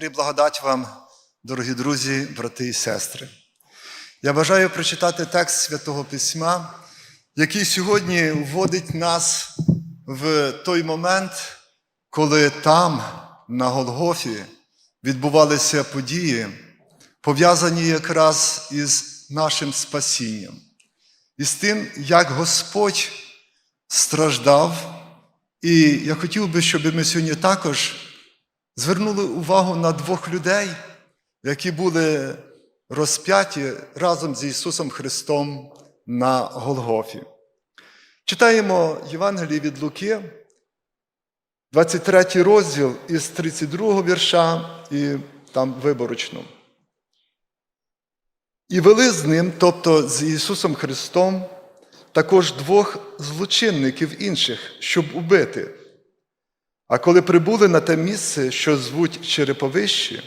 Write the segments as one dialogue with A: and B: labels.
A: Мир і благодать вам, дорогі друзі, брати і сестри. Я бажаю прочитати текст Святого Письма, який сьогодні вводить нас в той момент, коли там, на Голгофі, відбувалися події, пов'язані якраз із нашим спасінням, і з тим, як Господь страждав. І я хотів би, щоб ми сьогодні також звернули увагу на двох людей, які були розп'яті разом з Ісусом Христом на Голгофі. Читаємо Євангеліє від Луки, 23 розділ із 32 вірша і там виборочно. І вели з ним, тобто з Ісусом Христом, також двох злочинників інших, щоб убити. А коли прибули на те місце, що звуть Череповище,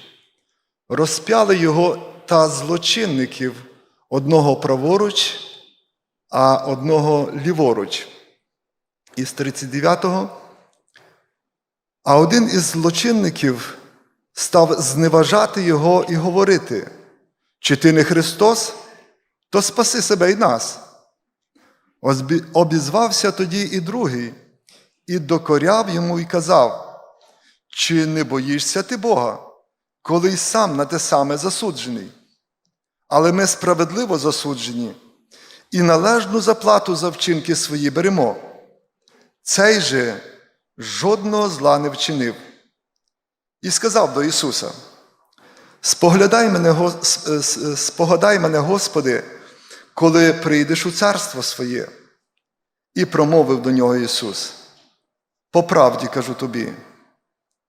A: розп'яли його та злочинників одного праворуч, а одного ліворуч. Із 39-го. А один із злочинників став зневажати його і говорити: чи ти не Христос, то спаси себе і нас. Обізвався тоді і другий, і докоряв йому і казав: Чи не боїшся ти Бога, коли й сам на те саме засуджений? Але ми справедливо засуджені, і належну заплату за вчинки свої беремо. Цей же жодного зла не вчинив. І сказав до Ісуса: Споглядай мене, е, е, спогадай мене, Господи, коли прийдеш у царство своє. І промовив до нього Ісус: По правді кажу тобі,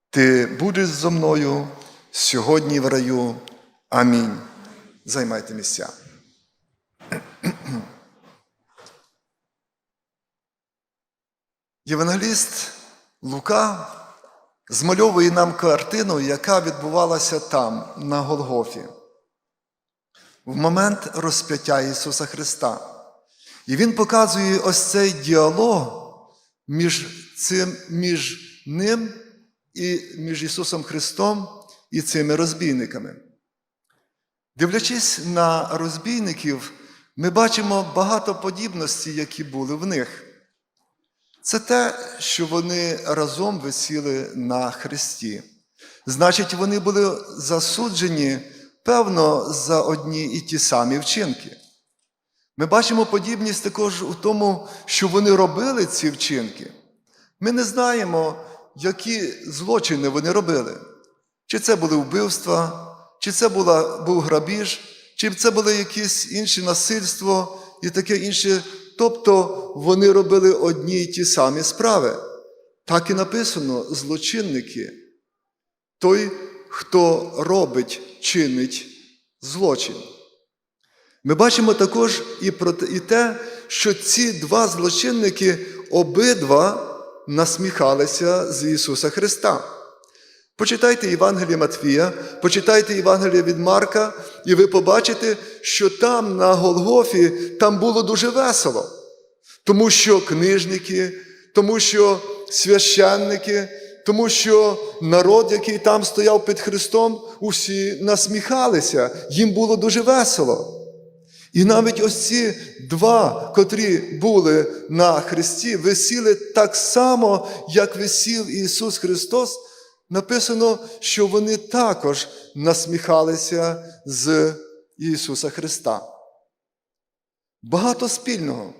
A: ти будеш зо мною сьогодні в раю. Амінь. Займайте місця. Євангеліст Лука змальовує нам картину, яка відбувалася там, на Голгофі, в момент розп'яття Ісуса Христа. І Він показує ось цей діалог між, цим, між Ним і між Ісусом Христом і цими розбійниками. Дивлячись на розбійників, ми бачимо багато подібностей, які були в них. Це те, що вони разом висіли на хресті. Значить, вони були засуджені, певно, за одні і ті самі вчинки. Ми бачимо подібність також у тому, що вони робили ці вчинки. Ми не знаємо, які злочини вони робили. Чи це були вбивства, чи це була, був грабіж, чи це були якісь інші насильство і таке інше. Тобто вони робили одні й ті самі справи. Так і написано: злочинники. Той, хто робить, чинить злочин. Ми бачимо також і, про і те, що ці два злочинники обидва насміхалися з Ісуса Христа. Почитайте Євангеліє Матвія, почитайте Євангеліє від Марка, і ви побачите, що там на Голгофі там було дуже весело. Тому що книжники, тому що священники, тому що народ, який там стояв під Христом, усі насміхалися, їм було дуже весело. І навіть ось ці два, котрі були на Христі, висіли так само, як висів Ісус Христос. Написано, що вони також насміхалися з Ісуса Христа. Багато спільного.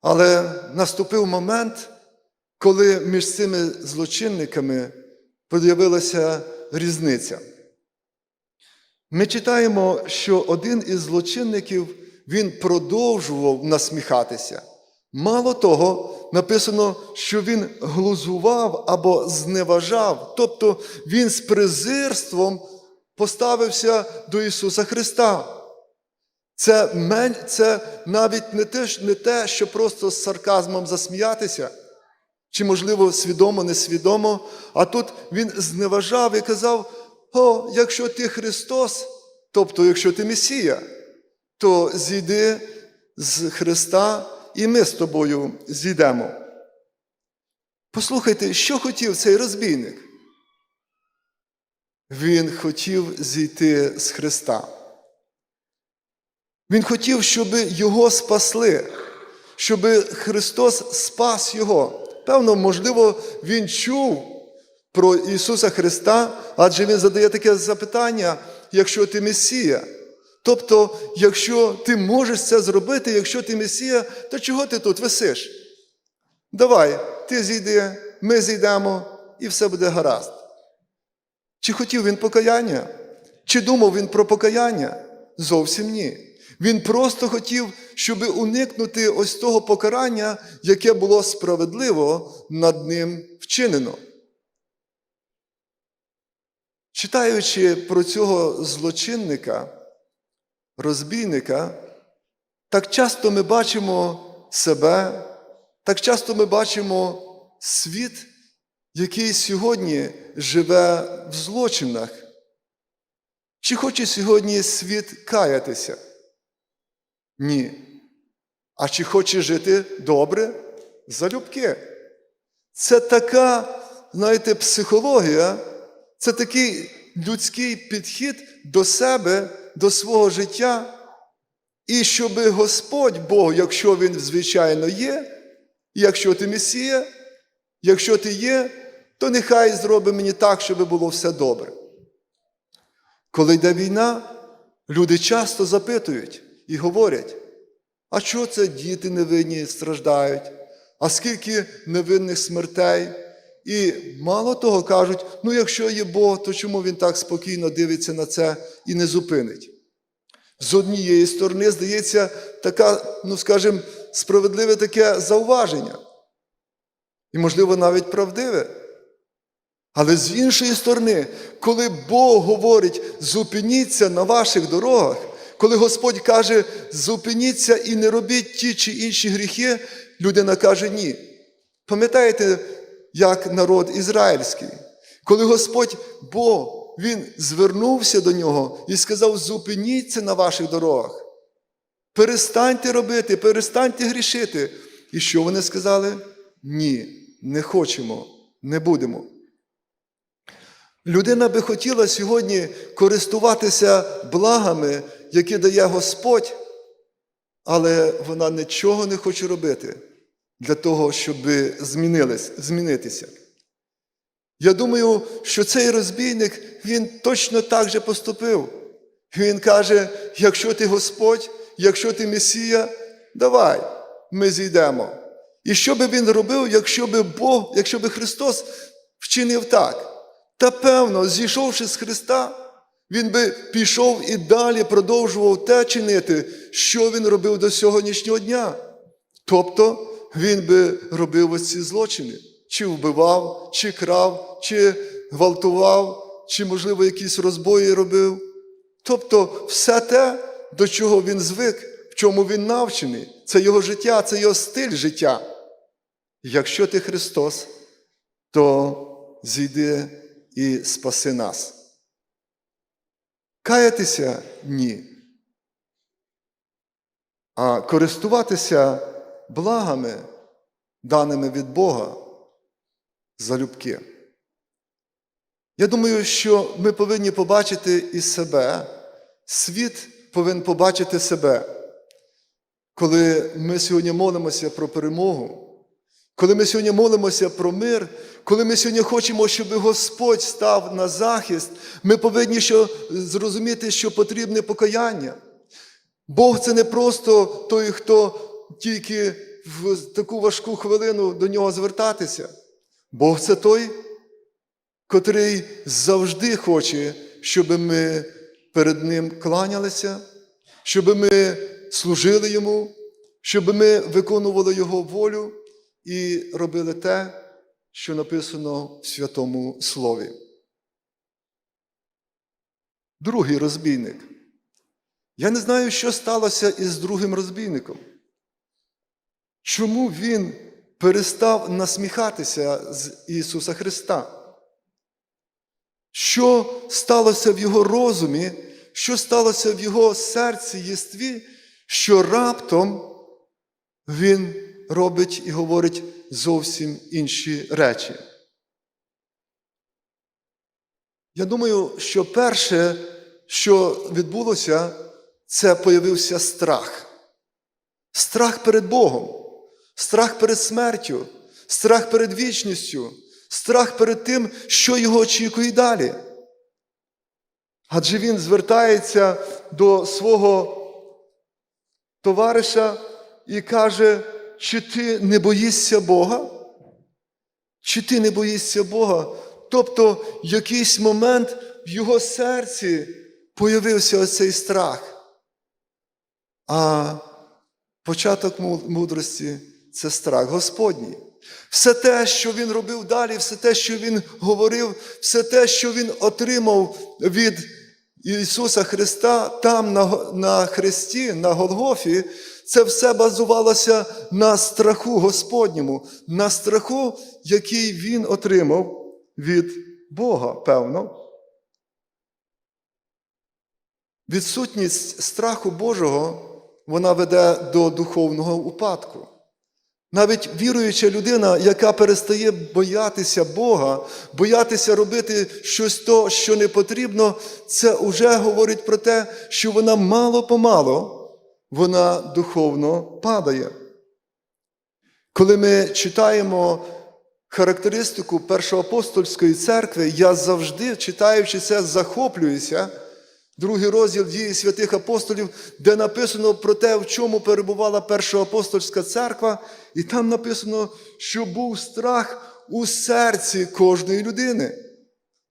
A: Але наступив момент, коли між цими злочинниками появилася різниця. Ми читаємо, що один із злочинників він продовжував насміхатися. Мало того, написано, що він глузував або зневажав, тобто він з презирством поставився до Ісуса Христа. Це, мен- це навіть не те, не те, що просто з сарказмом засміятися, чи, можливо, свідомо, несвідомо, а тут він зневажав і казав: О, якщо ти Христос, тобто, якщо ти Месія, то зійди з Христа, і ми з тобою зійдемо. Послухайте, що хотів цей розбійник? він хотів зійти з Христа. Він хотів, щоб його спасли, щоб Христос спас його. Певно, можливо, він чув про Ісуса Христа, адже Він задає таке запитання, якщо ти Месія. Тобто, якщо ти можеш це зробити, якщо ти Месія, то чого ти тут висиш? Давай, ти зійди, ми зійдемо, і все буде гаразд. Чи хотів він покаяння? Чи думав він про покаяння? Зовсім ні. Він просто хотів, щоб уникнути ось того покарання, яке було справедливо над ним вчинено. Читаючи про цього злочинника, розбійника, так часто ми бачимо себе, так часто ми бачимо світ, який сьогодні живе в злочинах. Чи хоче сьогодні світ каятися? Ні. А чи хоче жити добре? Залюбки. Це така, знаєте, психологія, це такий людський підхід до себе, до свого життя. І щоб Господь Бог, якщо Він, звичайно, є, якщо ти Месія, якщо ти є, то нехай зробить мені так, щоб було все добре. Коли йде війна, люди часто запитують і говорять, а що це діти невинні страждають? А скільки невинних смертей? І мало того кажуть, ну якщо є Бог, то чому він так спокійно дивиться на це і не зупинить? З однієї сторони, здається, така, ну скажімо, справедливе таке зауваження. І, можливо, навіть правдиве. Але з іншої сторони, коли Бог говорить, зупиніться на ваших дорогах, коли Господь каже, зупиніться і не робіть ті чи інші гріхи, людина каже ні. Пам'ятаєте, як народ ізраїльський, коли Господь Бог, Він звернувся до нього і сказав: зупиніться на ваших дорогах. Перестаньте робити, перестаньте грішити. І що вони сказали? Ні, не хочемо, не будемо. Людина би хотіла сьогодні користуватися благами, які дає Господь, але вона нічого не хоче робити для того, щоб змінитися. Я думаю, що цей розбійник, він точно так же поступив. Він каже: якщо ти Господь, якщо ти Месія, давай, ми зійдемо. І що би він робив, якщо би Бог, якщо би Христос вчинив так? Та певно, зійшовши з Христа, Він би пішов і далі продовжував те чинити, що він робив до сьогоднішнього дня. Тобто він би робив ось ці злочини, чи вбивав, чи крав, чи гвалтував, чи, можливо, якісь розбої робив. Тобто, все те, до чого він звик, в чому він навчений, це його життя, це його стиль життя. Якщо ти Христос, то зійди і спаси нас. Каятися ні. А користуватися благами, даними від Бога, залюбки. Я думаю, що ми повинні побачити і себе, світ повинен побачити себе. Коли ми сьогодні молимося про перемогу, коли ми сьогодні молимося про мир, коли ми сьогодні хочемо, щоб Господь став на захист, ми повинні що зрозуміти, що потрібне покаяння. Бог це не просто той, хто тільки в таку важку хвилину до нього звертатися. Бог це той, котрий завжди хоче, щоб ми перед Ним кланялися, щоб ми служили Йому, щоб ми виконували Його волю і робили те, що написано в Святому Слові. Другий розбійник. Я не знаю, що сталося із другим розбійником. Чому він перестав насміхатися з Ісуса Христа? Що сталося в його розумі, що сталося в його серці єстві, що раптом він робить і говорить зовсім інші речі. Я думаю, що перше, що відбулося, це появився страх. Страх перед Богом, страх перед смертю, страх перед вічністю, страх перед тим, що його очікує далі. Адже він звертається до свого товариша і каже, чи ти не боїшся Бога? Чи ти не боїшся Бога? Тобто, в якийсь момент в його серці появився оцей страх. А початок мудрості це страх Господній. Все те, що він робив далі, все те, що він говорив, все те, що він отримав від Ісуса Христа там на, на Христі, на Голгофі, це все базувалося на страху Господньому, на страху, який він отримав від Бога, певно. Відсутність страху Божого вона веде до духовного упадку. Навіть віруюча людина, яка перестає боятися Бога, боятися робити щось то, що не потрібно, це вже говорить про те, що вона мало-помало вона духовно падає. Коли ми читаємо характеристику Першоапостольської церкви, я завжди, читаючи це, захоплююся. Другий розділ дії святих апостолів, де написано про те, в чому перебувала першоапостольська церква, і там написано, що був страх у серці кожної людини.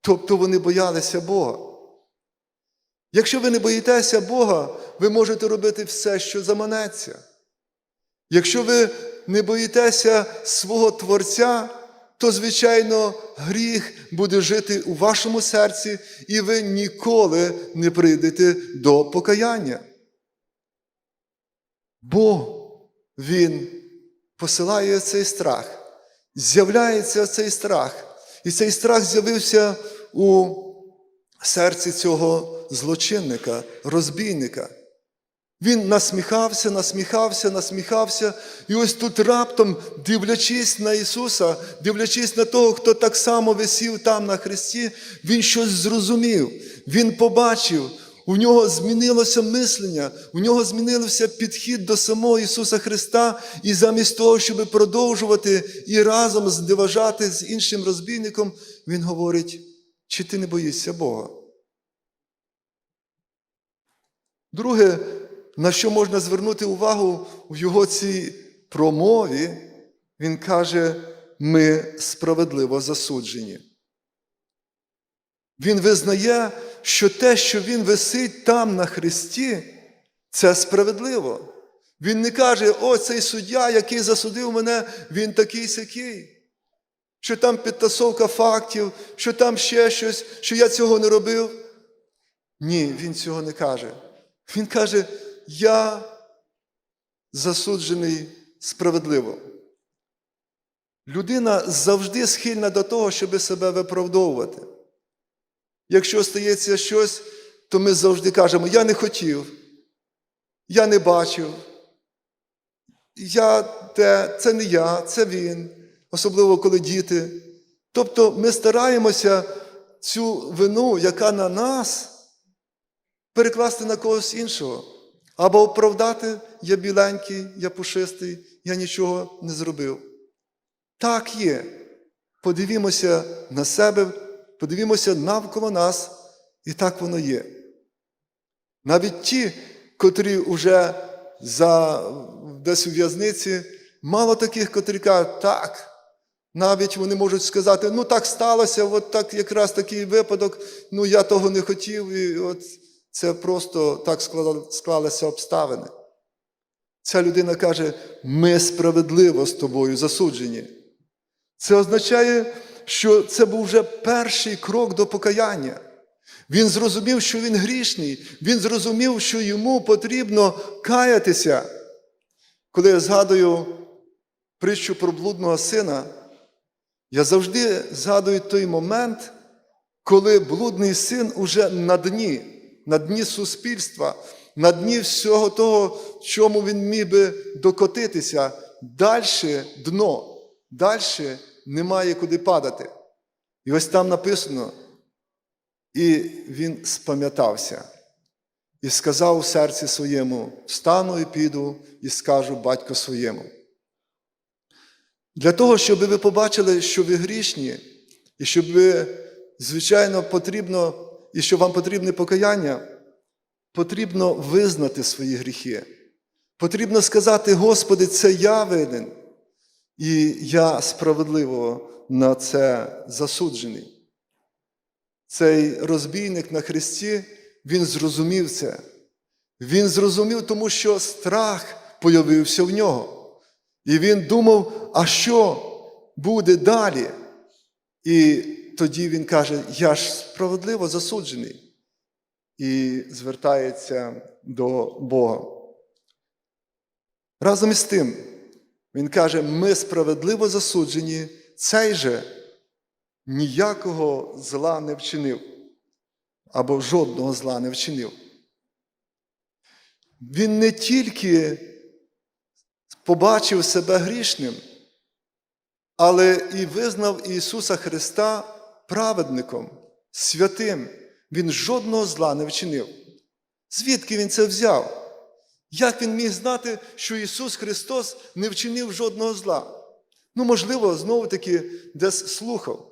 A: Тобто вони боялися Бога. Якщо ви не боїтеся Бога, ви можете робити все, що заманеться. Якщо ви не боїтеся свого Творця, то, звичайно, гріх буде жити у вашому серці, і ви ніколи не прийдете до покаяння. Бо Він посилає цей страх, з'являється цей страх. І цей страх з'явився у серці цього злочинника, розбійника. Він насміхався, насміхався, насміхався, і ось тут раптом, дивлячись на Ісуса, дивлячись на того, хто так само висів там на Христі, Він щось зрозумів, Він побачив, у нього змінилося мислення, у нього змінився підхід до самого Ісуса Христа, і замість того, щоб продовжувати і разом здиважати з іншим розбійником, Він говорить, чи ти не боїшся Бога? Друге, на що можна звернути увагу в його цій промові, він каже, ми справедливо засуджені. Він визнає, що те, що він висить там на Христі, це справедливо. Він не каже, о, цей суддя, який засудив мене, він такий сякий. Що там підтасовка фактів, що там ще щось, що я цього не робив. Ні, він цього не каже. Він каже, я засуджений справедливо. Людина завжди схильна до того, щоб себе виправдовувати. Якщо стається щось, то ми завжди кажемо, я не хотів, я не бачив, я те, це не я, це він, особливо коли діти. Тобто ми стараємося цю вину, яка на нас, перекласти на когось іншого. Або оправдати я біленький, я пушистий, я нічого не зробив. Так є. Подивімося на себе, подивімося навколо нас, і так воно є. Навіть ті, котрі вже за, десь у в'язниці, мало таких, котрі кажуть, так, навіть вони можуть сказати, ну так сталося, от так якраз такий випадок, ну я того не хотів. і от це просто так склалися обставини. Ця людина каже, ми справедливо з тобою засуджені. Це означає, що це був вже перший крок до покаяння. Він зрозумів, що він грішний, він зрозумів, що йому потрібно каятися. Коли я згадую притчу про блудного сина, я завжди згадую той момент, коли блудний син уже на дні на дні суспільства, на дні всього того, чому він міг би докотитися. Далі дно, далі немає куди падати. І ось там написано: І він спам'ятався і сказав у серці своєму: встану і піду і скажу батьку своєму. Для того, щоб ви побачили, що ви грішні, і щоб ви, звичайно, потрібно, і що вам потрібне покаяння, потрібно визнати свої гріхи. Потрібно сказати, Господи, це я винен, і я справедливо на це засуджений. Цей розбійник на Христі, він зрозумів це. Він зрозумів, тому що страх появився в нього. І він думав, а що буде далі? І тоді він каже: Я ж справедливо засуджений. І звертається до Бога. Разом із тим, він каже: ми справедливо засуджені, цей же ніякого зла не вчинив, або жодного зла не вчинив. Він не тільки побачив себе грішним, але і визнав Ісуса Христа праведником, святим. Він жодного зла не вчинив. Звідки він це взяв? Як він міг знати, що Ісус Христос не вчинив жодного зла? Ну, можливо, знову таки десь слухав.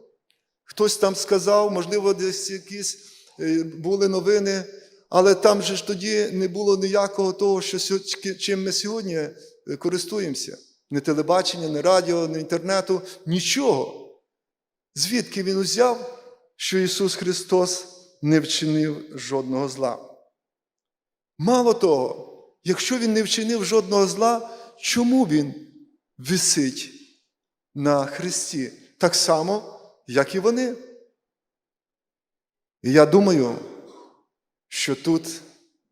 A: Хтось там сказав, можливо, десь якісь е, були новини, але там же ж тоді не було ніякого того, що, чим ми сьогодні е, користуємося. Ні телебачення, ні радіо, ні інтернету, нічого. Звідки він узяв, що Ісус Христос не вчинив жодного зла? Мало того, якщо Він не вчинив жодного зла, чому Він висить на Христі? Так само, як і вони. І я думаю, що тут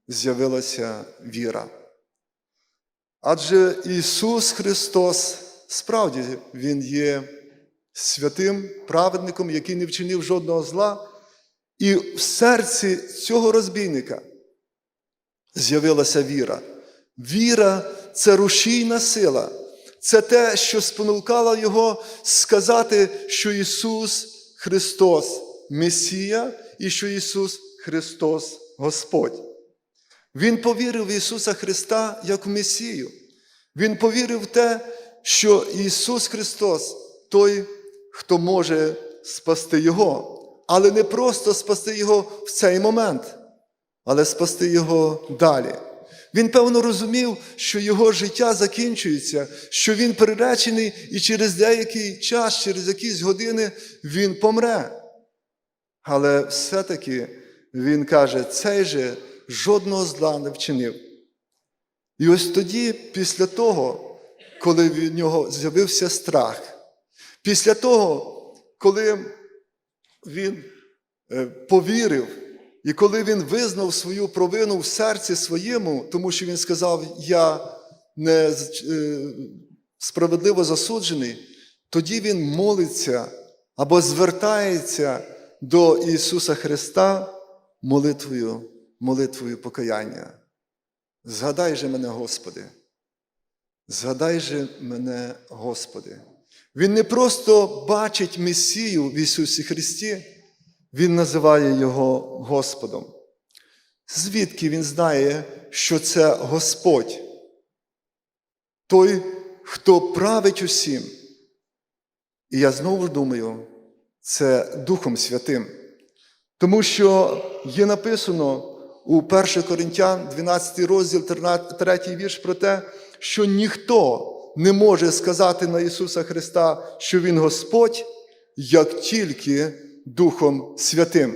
A: з'явилася віра. Адже Ісус Христос справді Він є святим праведником, який не вчинив жодного зла, і в серці цього розбійника з'явилася віра. Віра це рушійна сила, це те, що спонукало його сказати, що Ісус Христос Месія і що Ісус Христос Господь. Він повірив в Ісуса Христа як в Месію. Він повірив в те, що Ісус Христос той, хто може спасти Його, але не просто спасти Його в цей момент, але спасти Його далі. Він, певно, розумів, що його життя закінчується, що він приречений, і через деякий час, через якісь години він помре. Але все-таки він каже, цей же жодного зла не вчинив. І ось тоді, після того, коли в нього з'явився страх, після того, коли він е, повірив, і коли він визнав свою провину в серці своєму, тому що він сказав, я не е, справедливо засуджений, тоді він молиться або звертається до Ісуса Христа молитвою, молитвою покаяння. Згадай же мене, Господи. Згадай же мене, Господи. Він не просто бачить Месію в Ісусі Христі, Він називає Його Господом. Звідки Він знає, що це Господь? Той, хто править усім. І я знову думаю, це Духом Святим. Тому що є написано у 1 Коринтян, 12 розділ, 3 вірш про те, що ніхто не може сказати на Ісуса Христа, що Він Господь, як тільки Духом Святим.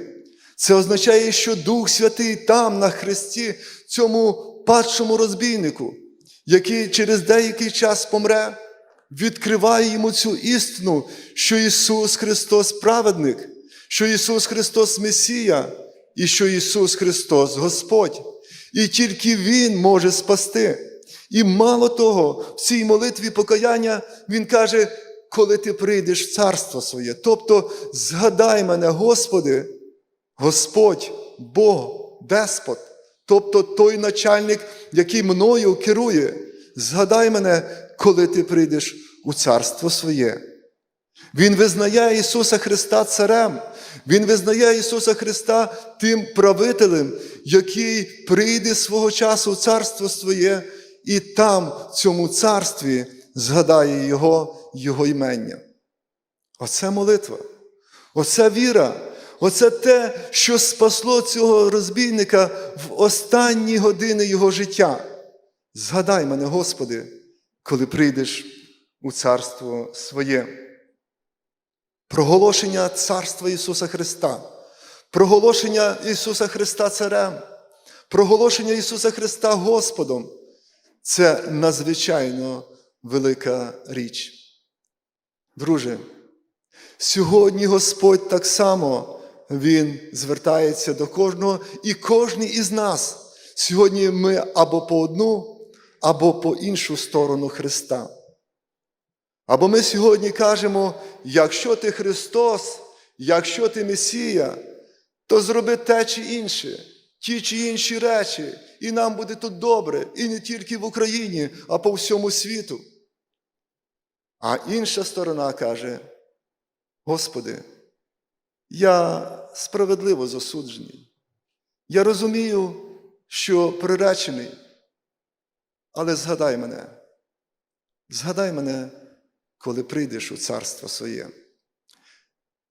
A: Це означає, що Дух Святий там, на Христі, цьому падшому розбійнику, який через деякий час помре, відкриває йому цю істину, що Ісус Христос праведник, що Ісус Христос Месія і що Ісус Христос Господь. І тільки Він може спасти. І мало того, в цій молитві покаяння Він каже, коли ти прийдеш в царство своє. Тобто, згадай мене, Господи, Господь, Бог, Деспот, тобто той начальник, який мною керує. Згадай мене, коли ти прийдеш у царство своє. Він визнає Ісуса Христа Царем. Він визнає Ісуса Христа тим правителем, який прийде свого часу в царство своє, і там, в цьому царстві, згадає Його, Його імення. Оце молитва, оце віра, оце те, що спасло цього розбійника в останні години його життя. Згадай мене, Господи, коли прийдеш у царство своє. Проголошення Царства Ісуса Христа, проголошення Ісуса Христа Царем, проголошення Ісуса Христа Господом це надзвичайно велика річ. Друже, сьогодні Господь так само Він звертається до кожного і кожний із нас. Сьогодні ми або по одну, або по іншу сторону Христа. Або ми сьогодні кажемо, якщо ти Христос, якщо ти Месія, то зроби те чи інше, ті чи інші речі, і нам буде тут добре, і не тільки в Україні, а по всьому світу. А інша сторона каже: Господи, я справедливо засуджений. Я розумію, що приречений, але згадай мене, згадай мене, коли прийдеш у царство своє.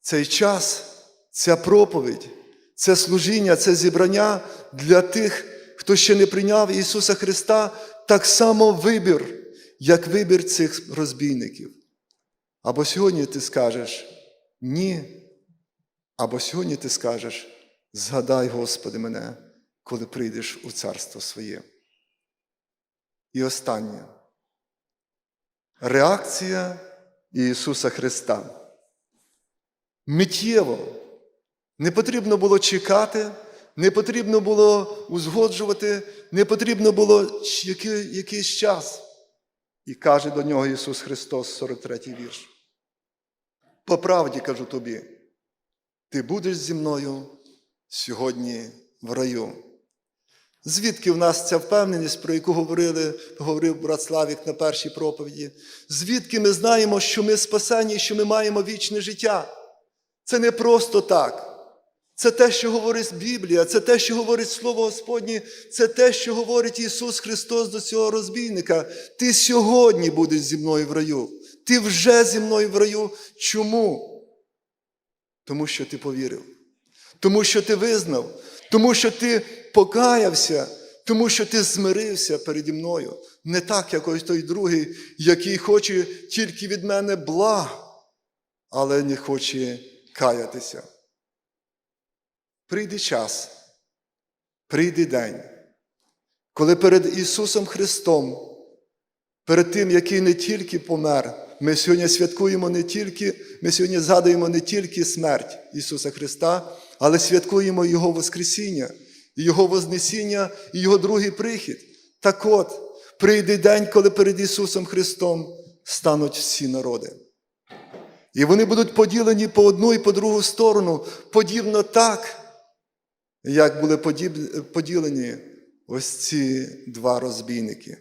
A: Цей час, ця проповідь, це служіння, це зібрання для тих, хто ще не прийняв Ісуса Христа, так само вибір, як вибір цих розбійників. Або сьогодні ти скажеш ні, або сьогодні ти скажеш згадай, Господи, мене, коли прийдеш у царство своє. І останнє. Реакція Ісуса Христа. Миттєво. Не потрібно було чекати, не потрібно було узгоджувати, не потрібно було який- якийсь час. І каже до нього Ісус Христос, 43 вірш. По правді кажу тобі, ти будеш зі мною сьогодні в раю. Звідки в нас ця впевненість, про яку говорили, говорив брат Славік на першій проповіді? Звідки ми знаємо, що ми спасені, що ми маємо вічне життя? Це не просто так. Це те, що говорить Біблія, це те, що говорить Слово Господнє, це те, що говорить Ісус Христос до цього розбійника. Ти сьогодні будеш зі мною в раю. Ти вже зі мною в раю. Чому? Тому що ти повірив, тому що ти визнав, тому що ти покаявся, тому що ти змирився переді мною. Не так, як ось той другий, який хоче тільки від мене благ, але не хоче каятися. Прийде час, прийде день, коли перед Ісусом Христом, перед тим, який не тільки помер, ми сьогодні святкуємо не тільки, ми сьогодні згадуємо не тільки смерть Ісуса Христа, але святкуємо Його Воскресіння, Його Вознесіння і Його другий прихід. Так от, прийде день, коли перед Ісусом Христом стануть всі народи. І вони будуть поділені по одну і по другу сторону, подібно так, як були поділені ось ці два розбійники.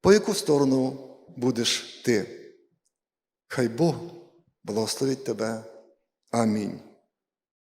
A: По яку сторону будеш ти? Хай Бог благословить тебе. Амінь.